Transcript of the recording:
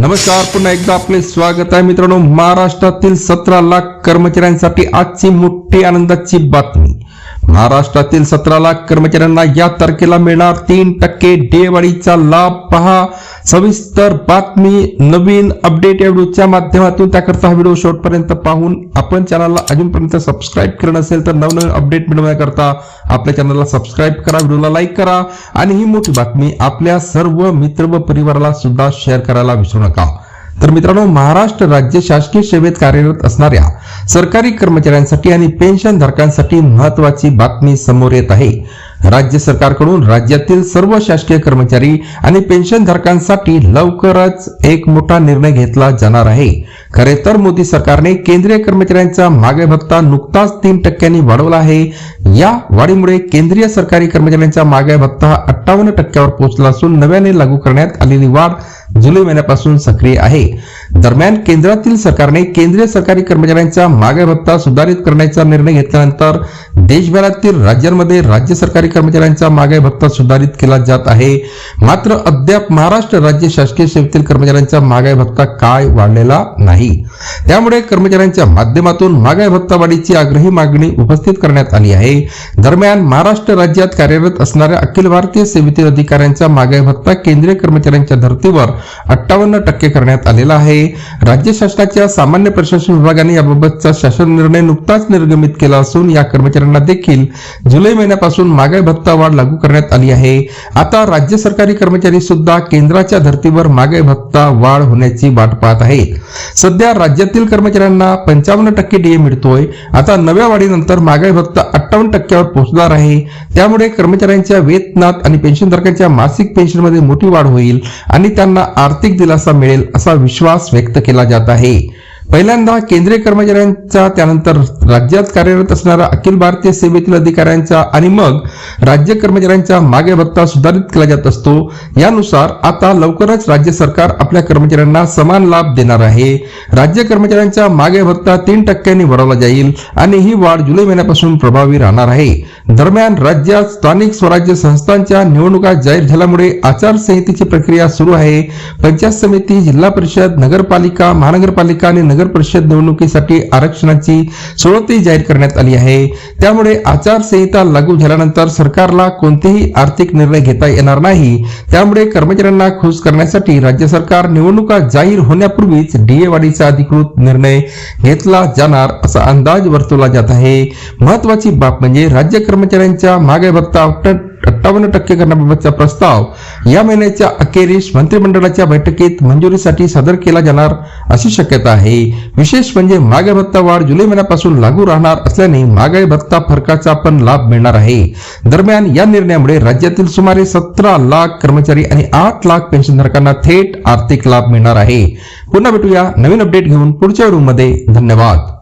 नमस्कार पुन्हा एकदा आपले स्वागत आहे. मित्रांनो महाराष्ट्रातील सतरा लाख कर्मचाऱ्यांसाठी आजची मोठी आनंदाची बातमी. महाराष्ट्रातील सतरा लाख कर्मचाऱ्यांना या तारखेला मिळणार तीन टक्के डेवाळीचा लाभ. पहा सविस्तर बातमी नवीन अपडेट या व्हिडिओच्या माध्यमातून. त्याकरता हा व्हिडिओ शेवटपर्यंत पाहून आपण चॅनलला अजूनपर्यंत सबस्क्राईब करणं नसेल तर नवनवीन अपडेट मिळवण्याकरता आपल्या चॅनलला सबस्क्राईब करा व्हिडिओला लाईक करा आणि ही मोठी बातमी आपल्या सर्व मित्र व परिवाराला सुद्धा शेअर करायला विसरू नका. तर मित्रांनो महाराष्ट्र राज्य शासकीय सेवेत कार्यरत असणाऱ्या सरकारी कर्मचाऱ्यांसाठी आणि पेन्शन धारकांसाठी महत्वाची बातमी समोर येत आहे. राज्य सरकारकडून राज्यातील सर्व शासकीय कर्मचारी आणि पेन्शन धारकांसाठी लवकरच एक मोठा निर्णय घेतला जाणार आहे. खरे तर मोदी सरकारने केंद्रीय कर्मचाऱ्यांचा मागे भत्ता नुकताच तीन टक्क्यांनी वाढवला आहे. या वाढीमुळे केंद्रीय सरकारी कर्मचाऱ्यांचा मागे भत्ता अठ्ठावन्न टक्क्यावर पोहोचला असून नव्याने लागू करण्यात आलेली वाढ जुलै महिन्यापासून सक्रिय आहे. दरम्यान केंद्रातील सरकारने केंद्रीय सरकारी कर्मचाऱ्यांचा मागे भत्ता सुधारित करण्याचा निर्णय घेतल्यानंतर देशभरातील राज्यांमध्ये राज्य सरकारी कर्मचाऱ्यांचा मागे भत्ता सुधारित केला जात आहे. मात्र अद्याप महाराष्ट्र राज्य शासकीय सेवेतील कर्मचाऱ्यांचा मागे भत्ता काय वाढलेला नाही. त्यामुळे कर्मचाऱ्यांच्या माध्यमातून मागे भत्ता वाढीची आग्रही मागणी उपस्थित करण्यात आली आहे. दरम्यान महाराष्ट्र राज्यात कार्यरत असणाऱ्या अखिल भारतीय सेवेतील अधिकाऱ्यांचा मागे भत्ता केंद्रीय कर्मचाऱ्यांच्या धर्तीवर अठ्ठावन्न टक्के करण्यात आलेला आहे. राज्य शासनाच्या सामान्य प्रशासन विभागाने याबाबतचा शासन निर्णय नुकताच निर्गमित केला असून या कर्मचाऱ्यांना देखील जुलै महिन्यापासून मागे भत्ता वाढ लागू करण्यात आली आहे. आता राज्य सरकारी कर्मचारी सुद्धा केंद्राच्या धर्तीवर मागे भत्ता वाढ होण्याची वाट पाहत आहेत. सध्या राज्यातील कर्मचाऱ्यांना पंचावन्न टक्के डीए मिळतोय. आता नव्या वाढीनंतर मागे भत्ता अठ्ठावन्न टक्क्यावर पोहोचणार आहे. त्यामुळे कर्मचाऱ्यांच्या वेतनात आणि पेन्शनधारकांच्या मासिक पेन्शनमध्ये मोठी वाढ होईल आणि त्यांना आर्थिक दिलासा मिळेल असा विश्वास व्यक्त केला जात आहे. पहिल्यांदा केंद्रीय कर्मचाऱ्यांचा त्यानंतर राज्यात कार्यरत असणाऱ्या अखिल भारतीय सेवेतील अधिकाऱ्यांचा आणि मग राज्य कर्मचाऱ्यांचा मागे भत्ता सुधारित केला जात असतो. यानुसार आता लवकरच राज्य सरकार आपल्या कर्मचाऱ्यांना समान लाभ देणार आहे. राज्य कर्मचाऱ्यांचा मागे भत्ता तीन टक्क्यांनी वाढवला जाईल आणि ही वाढ जुलै महिन्यापासून प्रभावी राहणार आहे. दरम्यान राज्यात स्थानिक स्वराज्य संस्थांच्या निवडणुका जाहीर झाल्यामुळे आचारसंहितेची प्रक्रिया सुरू आहे. पंचायत समिती जिल्हा परिषद नगरपालिका महानगरपालिका आणि नगर परिषद निवडणुकीसाठी आरक्षणाची सोडती जाहीर करण्यात आली आहे. त्यामुळे आचारसंहिता लागू झाल्यानंतर सरकारला कोणतेही आर्थिक निर्णय घेता येणार नाही. त्यामुळे कर्मचाऱ्यांना खुश करण्यासाठी राज्य सरकार निवडणुका जाहीर होण्यापूर्वीच डीए वाढीचा अधिकृत निर्णय घेतला जाणार असा अंदाज वर्तवला जात आहे. महत्वाची बाब म्हणजे राज्य कर्मचाऱ्यांच्या मागे भत्ता अठ्ठावन्न टक्के करण्याबाबतचा प्रस्ताव या महिन्याच्या अखेरीस मंत्रिमंडळाच्या बैठकीत मंजुरीसाठी सादर केला जाणार अशी शक्यता आहे. विशेष म्हणजे महागाई भत्ता वाढ जुलै महिन्यापासून लागू राहणार असल्याने महागाई भत्ता फरकाचा पण लाभ मिळणार आहे. दरम्यान या निर्णयामुळे राज्यातील सुमारे सतरा लाख कर्मचारी आणि आठ लाख पेन्शनधारकांना थेट आर्थिक लाभ मिळणार आहे. पुन्हा भेटूया नवीन अपडेट घेऊन पुढच्या रूममध्ये. धन्यवाद.